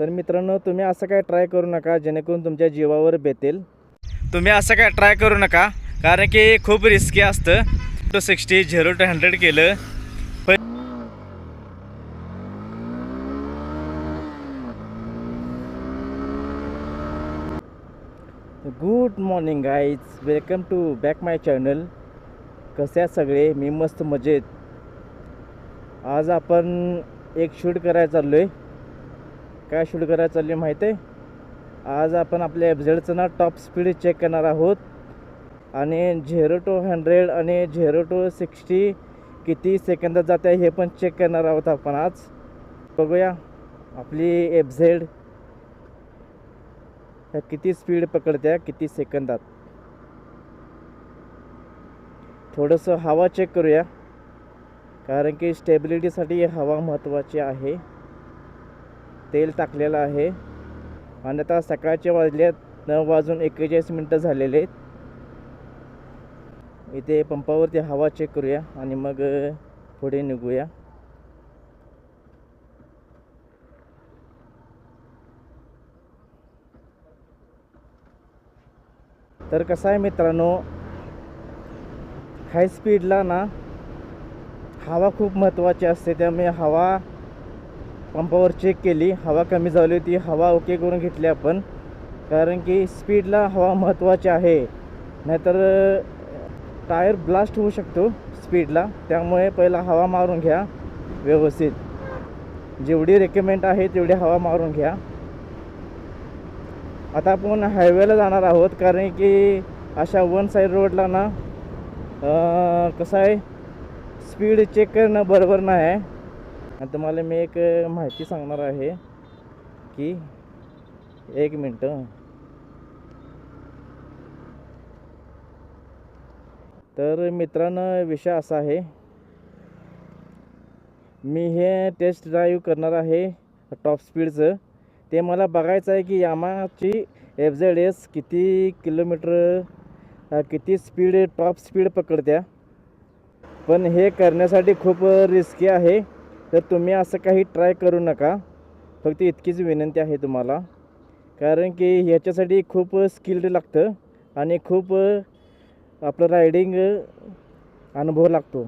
तर मित्रांनो तुम्ही असं काय ट्राय करू नका जेणेकरून तुमच्या जीवावर बेतेल. तुम्ही असं काय ट्राय करू नका कारण की खूप रिस्की असतं. To sixty zero to hundred केलं. Good morning guys welcome to back my channel कसे आहेत सगळे? मी मस्त मजेत. आज आपण एक शूट करायला चाललो आहे काय शूट करायला चालली आहे माहीत आहे? आज आपण आपल्या एफझेडचं ना टॉप स्पीड चेक करणार आहोत. आणि झेरो टू हंड्रेड आणि झेरो टू सिक्स्टी किती सेकंदात जाते आहे हे पण चेक करणार आहोत आपण आज. बघूया आपली एफ झेड ह्या किती स्पीड पकडत्या किती सेकंदात थोडंसं हवा चेक करूया. कारण की स्टेबिलिटीसाठी हवा महत्त्वाची आहे. तेल टाकलेलं आहे. आणि आता सकाळचे वाजले नऊ वाजून एक्केचाळीस मिनटं झालेले आहेत. इथे पंपावरती हवा चेक करूया आणि मग पुढे निघूया. तर कसं आहे मित्रांनो हाय स्पीडला ना हवा खूप महत्त्वाची असते. त्यामुळे हवा पंपावर चेक केली. हवा कमी झाली होती. हवा ओके करून घेतली आपण. कारण की स्पीडला हवा महत्त्वाची आहे. नाहीतर टायर ब्लास्ट होऊ शकतो स्पीडला त्यामुळे पहिला हवा मारून घ्या व्यवस्थित. जेवढी रेकमेंड आहे तेवढी हवा मारून घ्या. आता आपण हायवेला जाणार आहोत. कारण की अशा वन साईड रोडला ना कसं आहे? स्पीड चेक करणं बरोबर नाही आहे. आणि तुम्हाला मी एक माहिती सांगणार आहे की एक मिनटं. तर मित्रांनो विषय असा आहे मी हे टेस्ट ड्राईव्ह करणार आहे टॉप स्पीडचं ते मला बघायचं आहे की यामाची एफ झेड एस किती किलोमीटर किती स्पीड टॉप स्पीड पकडत्या. पण हे करण्यासाठी खूप रिस्की आहे. तर तुम्ही असं काही ट्राय करू नका. फक्त इतकीच विनंती आहे तुम्हाला. कारण की ह्याच्यासाठी खूप स्किल्ड लागतं आणि खूप आपलं रायडिंग अनुभव लागतो.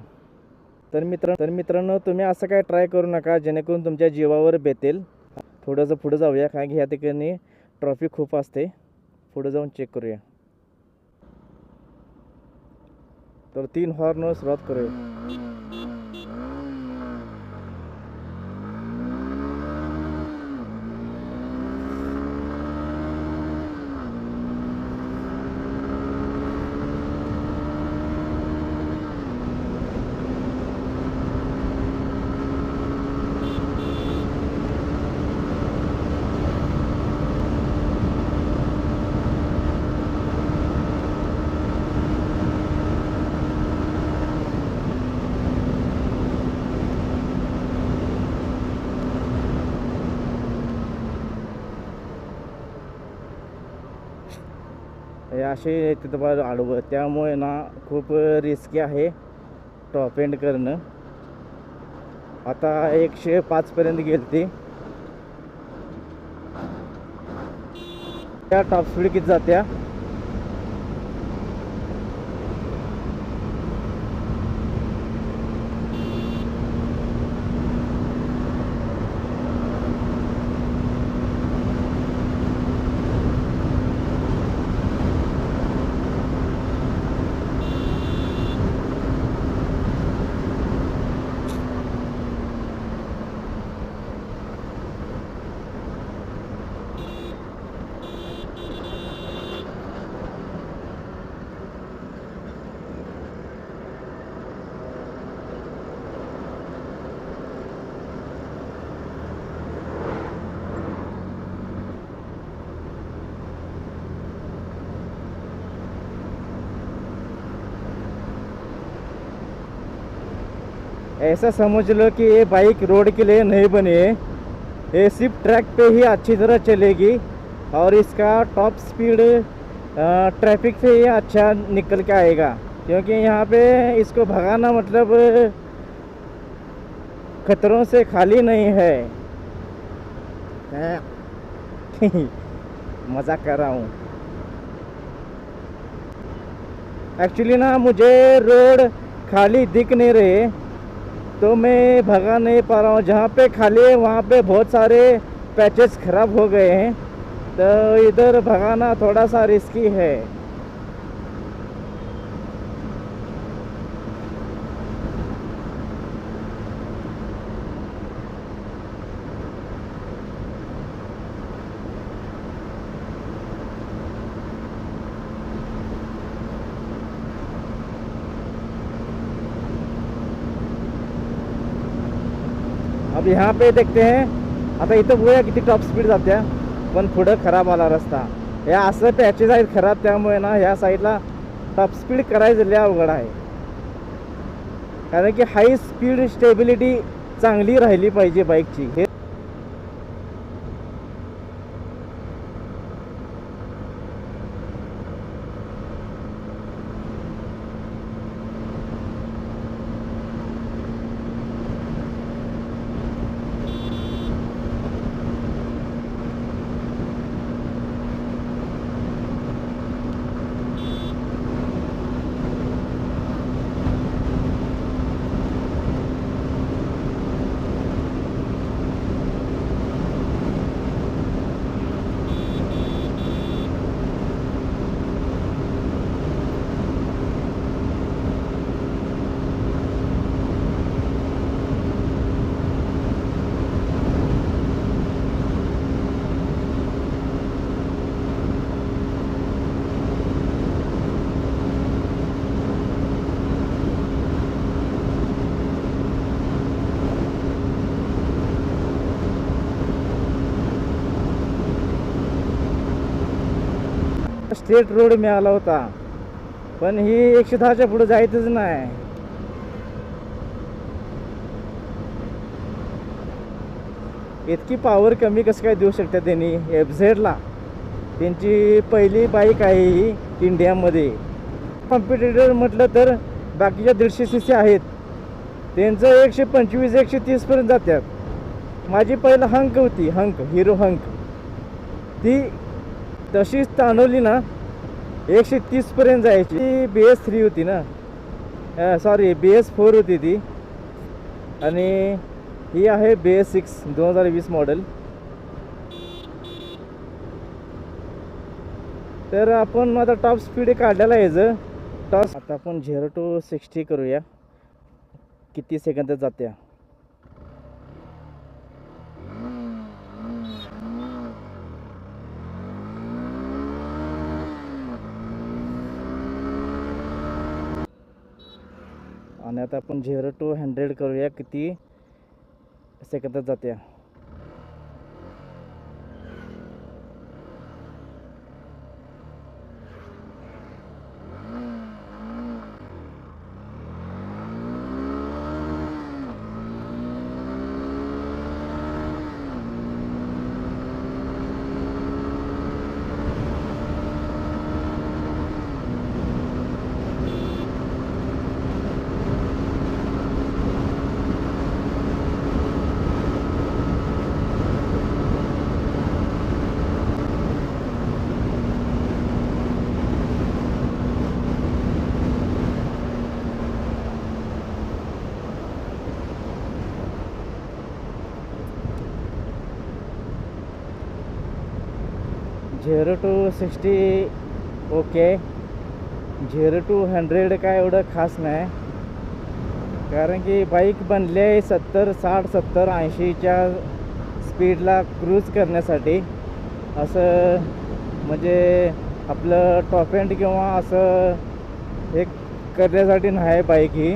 तर मित्र तर मित्रांनो तुम्ही असं काय ट्राय करू नका जेणेकरून तुमच्या जीवावर बेतेल. थोडंसं पुढं जाऊया कारण की ह्या ठिकाणी ट्रॉफिक खूप असते. पुढं जाऊन चेक करूया. तर तीन हॉर्नवर सुरुवात करूया. असे तिथं बघ त्यामुळे ना खूप रिस्की आहे टॉप एंड करणं. आता एकशे पाचपर्यंत गेली ती त्या टॉप स्पीड किती जात्या? ऐसा समझ लो कि ये बाइक रोड के लिए नहीं बनी है। ये सिर्फ़ ट्रैक पे ही अच्छी तरह चलेगी और इसका टॉप स्पीड ट्रैफ़िक से ही अच्छा निकल के आएगा। क्योंकि यहाँ पे इसको भगाना मतलब खतरों से खाली नहीं है। मज़ाक कर रहा हूँ। एक्चुअली ना, मुझे रोड खाली दिख नहीं रहे। तो मैं भगा नहीं पा रहा हूँ। जहाँ पे खाली है वहाँ पे बहुत सारे पैचेस खराब हो गए हैं। तो इधर भगाना थोड़ा सा रिस्की है। अब यहाँ पे देखते हैं। आता इथं बघूया किती टॉप स्पीड जात्या पण पुढं खराब आला रस्ता। या असं त्याची साईड खराब त्यामुळे ना? ह्या साईडला टॉप स्पीड करायचं लय अवघड आहे कारण की हाय स्पीड स्टेबिलिटी चांगली राहिली पाहिजे बाईकची हे स्ट्रेट रोड मिळाला होता. पण ही एकशे दहाच्या पुढे जायचंच नाही. इतकी पॉवर कमी कसं काय देऊ शकतात त्यांनी? एफ झेडला त्यांची पहिली बाईक आहे ही इंडियामध्ये. कॉम्पिटेटर म्हटलं तर बाकीच्या दीडशे सी सी आहेत. त्यांचं एकशे पंचवीस एकशे तीसपर्यंत जातात माझी पहिलं हंक होती हंक हिरो हंक ती तशीच ताणवली ना एकशे तीसपर्यंत जायची. ती बी एस थ्री होती ना. सॉरी बी एस फोर होती ती. आणि ही आहे बी एस सिक्स दोन हजार वीस मॉडेल तर आपण आता टॉप स्पीड काढलेला आहे टॉप आता आपण झिरो टू सिक्स्टी करूया. किती सेकंदात जात्या? आणि आता आपण झिरो टू हंड्रेड करूया किती सेकंदात जात्या zero to sixty okay. Zero to hundred काय एवढं खास नाही. कारण की बाईक बनली आहे सत्तर साठ सत्तर ऐंशीच्या स्पीडला क्रूज करण्यासाठी. असं म्हणजे आपलं टॉप एंड किंवा असं हे करण्यासाठी नाही बाईक ही.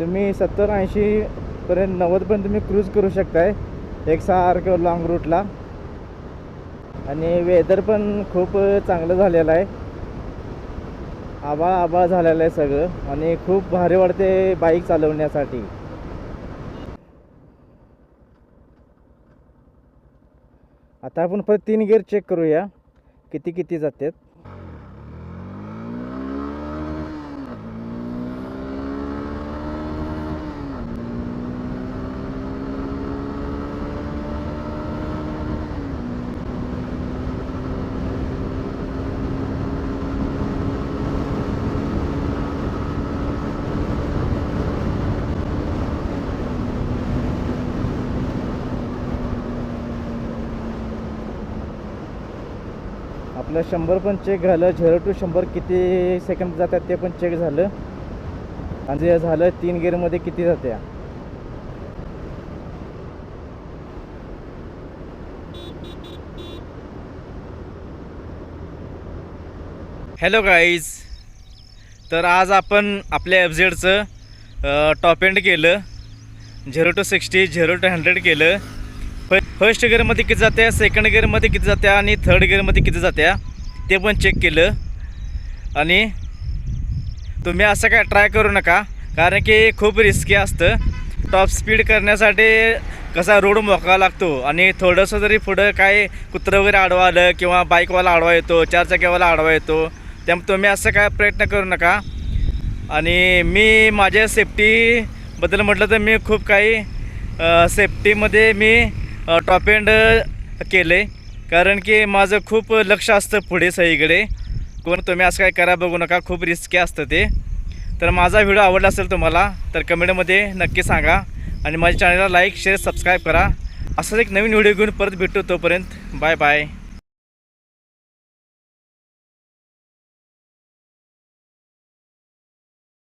तुम्ही सत्तर ऐंशीपर्यंत नव्वदपर्यंत तुम्ही क्रूज करू शकताय. एक सारखं लाँग रूटला आणि वेदर पण खूप चांगलं झालेलं आहे. आबाळ आबाळ झालेलं आहे सगळं आणि खूप भारी वाटते बाईक चालवण्यासाठी. आता आपण परत तीन गिअर चेक करूया. किती किती जातात? आपलं शंभर पण चेक झालं झिरो टू शंभर किती सेकंद जातात ते पण चेक झालं. आणि जे झालं तीन गिअरमध्ये किती जाते हॅलो गाईज तर आज आपण आपल्या एफ झेडचं टॉप एंड केलं. Zero to sixty zero to hundred केलं. फर्स्ट गिअरमध्ये किती जात्या सेकंड गिअरमध्ये किती जात्या आणि थर्ड गिअरमध्ये किती जात्या ते पण चेक केलं. आणि तुम्ही असं काय ट्राय करू नका कारण की खूप रिस्की असतं. टॉप स्पीड करण्यासाठी कसा रोड मोकळा लागतो आणि थोडंसं जरी पुढं काय कुत्रं वगैरे आडवा आलं किंवा बाईकवाला आडवा येतो चारचाक्यावाला आडवा येतो त्यामुळे तुम्ही असं काय प्रयत्न करू नका. आणि मी माझ्या सेफ्टीबद्दल म्हटलं तर मी खूप काही सेफ्टीमध्ये मी टॉप एंड केलं आहे कारण की माझं खूप लक्ष असतं पुढे सगळीकडे. कोण तुम्ही असं काय करा बघू नका. खूप रिस्की असतं ते. तर माझा व्हिडिओ आवडला असेल तुम्हाला तर कमेंटमध्ये नक्की सांगा. आणि माझ्या चॅनलला लाईक शेअर सबस्क्राईब करा. असंच एक नवीन व्हिडिओ घेऊन परत भेटतो तोपर्यंत. Bye bye